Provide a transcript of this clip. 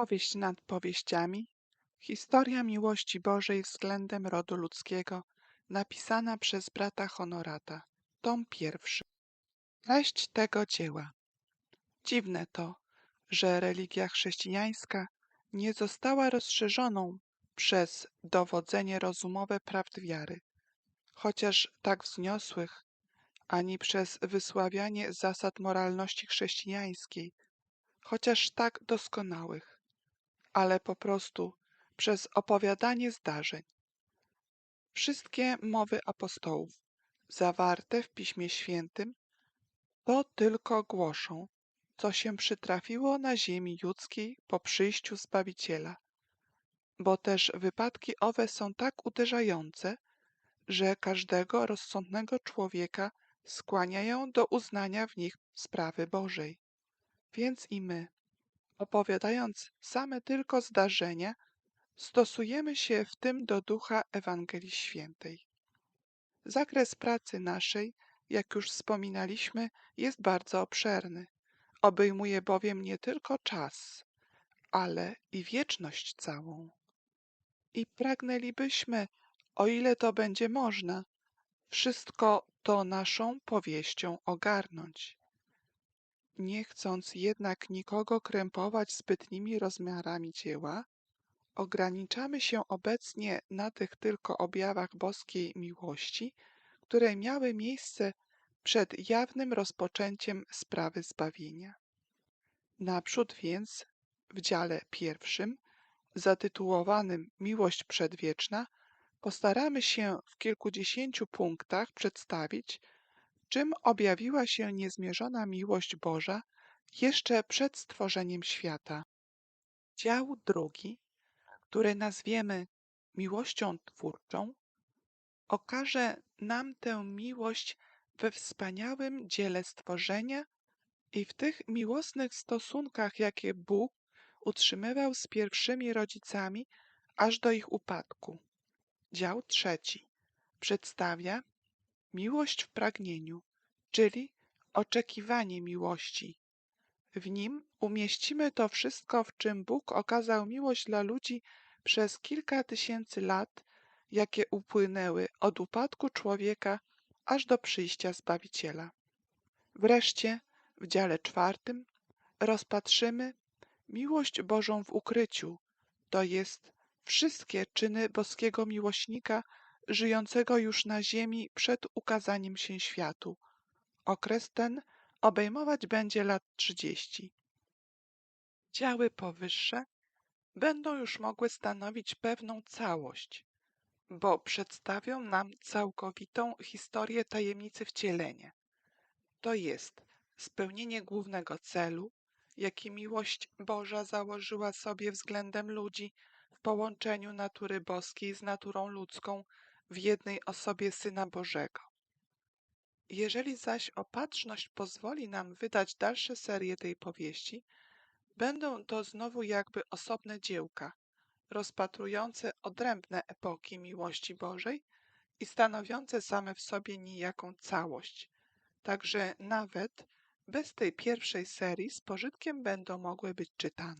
Powieść nad powieściami. Historia miłości Bożej względem rodu ludzkiego, napisana przez brata Honorata. Tom pierwszy. Treść tego dzieła. Dziwne to, że religia chrześcijańska nie została rozszerzoną przez dowodzenie rozumowe prawd wiary, chociaż tak wzniosłych, ani przez wysławianie zasad moralności chrześcijańskiej, chociaż tak doskonałych ale po prostu przez opowiadanie zdarzeń. Wszystkie mowy apostołów zawarte w Piśmie Świętym to tylko głoszą, co się przytrafiło na ziemi ludzkiej po przyjściu Zbawiciela, bo też wypadki owe są tak uderzające, że każdego rozsądnego człowieka skłaniają do uznania w nich sprawy Bożej. Więc i my, opowiadając same tylko zdarzenia, stosujemy się w tym do ducha Ewangelii Świętej. Zakres pracy naszej, jak już wspominaliśmy, jest bardzo obszerny. Obejmuje bowiem nie tylko czas, ale i wieczność całą. I pragnęlibyśmy, o ile to będzie można, wszystko to naszą powieścią ogarnąć nie chcąc jednak nikogo krępować zbytnimi rozmiarami dzieła, ograniczamy się obecnie na tych tylko objawach boskiej miłości, które miały miejsce przed jawnym rozpoczęciem sprawy zbawienia. Naprzód więc w dziale pierwszym, zatytułowanym Miłość przedwieczna, postaramy się w kilkudziesięciu punktach przedstawić, czym objawiła się niezmierzona miłość Boża jeszcze przed stworzeniem świata. Dział drugi, który nazwiemy miłością twórczą, okaże nam tę miłość we wspaniałym dziele stworzenia i w tych miłosnych stosunkach, jakie Bóg utrzymywał z pierwszymi rodzicami aż do ich upadku. Dział trzeci przedstawia Miłość w pragnieniu, czyli oczekiwanie miłości. W nim umieścimy to wszystko, w czym Bóg okazał miłość dla ludzi przez kilka tysięcy lat, jakie upłynęły od upadku człowieka aż do przyjścia Zbawiciela. Wreszcie w dziale czwartym rozpatrzymy miłość Bożą w ukryciu, to jest wszystkie czyny boskiego miłośnika żyjącego już na ziemi przed ukazaniem się światu. Okres ten obejmować będzie lat trzydzieści. Działy powyższe będą już mogły stanowić pewną całość, bo przedstawią nam całkowitą historię tajemnicy wcielenia. To jest spełnienie głównego celu, jaki miłość Boża założyła sobie względem ludzi w połączeniu natury boskiej z naturą ludzką w jednej osobie Syna Bożego. Jeżeli zaś opatrzność pozwoli nam wydać dalsze serie tej powieści, będą to znowu jakby osobne dziełka, rozpatrujące odrębne epoki miłości Bożej i stanowiące same w sobie niejaką całość. Także nawet bez tej pierwszej serii z pożytkiem będą mogły być czytane.